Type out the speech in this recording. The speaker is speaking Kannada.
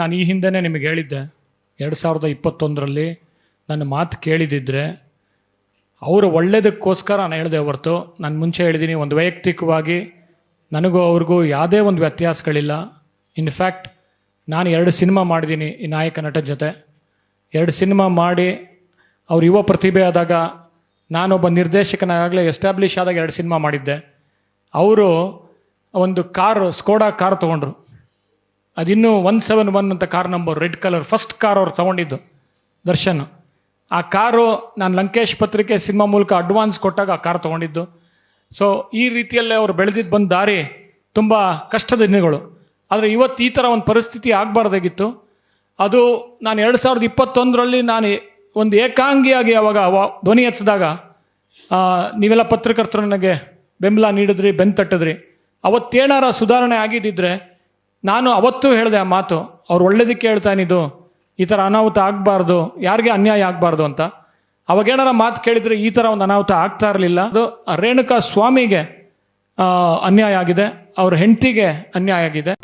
ನಾನು ಈ ಹಿಂದೆನೇ ನಿಮಗೆ ಹೇಳಿದ್ದೆ, ಎರಡು ಸಾವಿರದ ಇಪ್ಪತ್ತೊಂದರಲ್ಲಿ ನನ್ನ ಮಾತು ಕೇಳಿದಿದ್ರೆ ಅವರ ಒಳ್ಳೇದಕ್ಕೋಸ್ಕರ ನಾನು ಹೇಳಿದೆ ಹೊರತು, ನಾನು ಮುಂಚೆ ಹೇಳಿದ್ದೀನಿ ಒಂದು ವೈಯಕ್ತಿಕವಾಗಿ ನನಗೂ ಅವ್ರಿಗೂ ಯಾವುದೇ ಒಂದು ವ್ಯತ್ಯಾಸಗಳಿಲ್ಲ. ಇನ್ಫ್ಯಾಕ್ಟ್ ನಾನು ಎರಡು ಸಿನಿಮಾ ಮಾಡಿದ್ದೀನಿ ಈ ನಾಯಕ ನಟ ಜೊತೆ. ಎರಡು ಸಿನಿಮಾ ಮಾಡಿ ಅವ್ರ ಯುವ ಪ್ರತಿಭೆ ಆದಾಗ ನಾನೊಬ್ಬ ನಿರ್ದೇಶಕನಾಗಲೇ ಎಸ್ಟಾಬ್ಲಿಷ್ ಆದಾಗ ಎರಡು ಸಿನಿಮಾ ಮಾಡಿದ್ದೆ. ಅವರು ಒಂದು ಕಾರು ಸ್ಕೋಡಾ ಕಾರ್ ತೊಗೊಂಡ್ರು. ಅದಿನ್ನೂ ಒನ್ ಸೆವೆನ್ ಒನ್ ಅಂತ car number red colour first car ಅವ್ರು ತೊಗೊಂಡಿದ್ದು, ದರ್ಶನ್. ಆ ಕಾರು ನಾನು ಲಂಕೇಶ್ ಪತ್ರಿಕೆ ಸಿನಿಮಾ ಮೂಲಕ ಅಡ್ವಾನ್ಸ್ ಕೊಟ್ಟಾಗ ಆ ಕಾರ್ ತೊಗೊಂಡಿದ್ದು. ಸೊ ಈ ರೀತಿಯಲ್ಲೇ ಅವ್ರು ಬೆಳೆದಿದ್ದು ಬಂದ ದಾರಿ ತುಂಬ ಕಷ್ಟದ ದಿನಗಳು. ಆದರೆ ಇವತ್ತು ಈ ಥರ ಒಂದು ಪರಿಸ್ಥಿತಿ ಆಗಬಾರ್ದಾಗಿತ್ತು. ಅದು ನಾನು ಎರಡು ಸಾವಿರದ ಇಪ್ಪತ್ತೊಂದರಲ್ಲಿ ನಾನು ಒಂದು ಏಕಾಂಗಿಯಾಗಿ ಅವಾಗ ಧ್ವನಿ ಎತ್ತಿದಾಗ ನೀವೆಲ್ಲ ಪತ್ರಕರ್ತರು ನನಗೆ ಬೆಂಬಲ ನೀಡಿದ್ರಿ ಬೆನ್ ತಟ್ಟಿದ್ರಿ. ಅವತ್ತೇನಾರ ಸುಧಾರಣೆ ಆಗಿದ್ದಿದ್ರೆ ನಾನು ಅವತ್ತು ಹೇಳಿದೆ ಆ ಮಾತು, ಅವ್ರು ಒಳ್ಳೇದಕ್ಕೆ ಹೇಳ್ತಾನೆ ಇದು ಈ ಥರ ಅನಾಹುತ ಆಗಬಾರ್ದು, ಯಾರಿಗೆ ಅನ್ಯಾಯ ಆಗಬಾರ್ದು ಅಂತ. ಅವಾಗೇನಾರ ಮಾತು ಕೇಳಿದರೆ ಈ ಥರ ಒಂದು ಅನಾಹುತ ಆಗ್ತಾ ಇರಲಿಲ್ಲ. ಅದು ರೇಣುಕಾ ಸ್ವಾಮಿಗೆ ಅನ್ಯಾಯ ಆಗಿದೆ, ಅವ್ರ ಹೆಂಡತಿಗೆ ಅನ್ಯಾಯ ಆಗಿದೆ.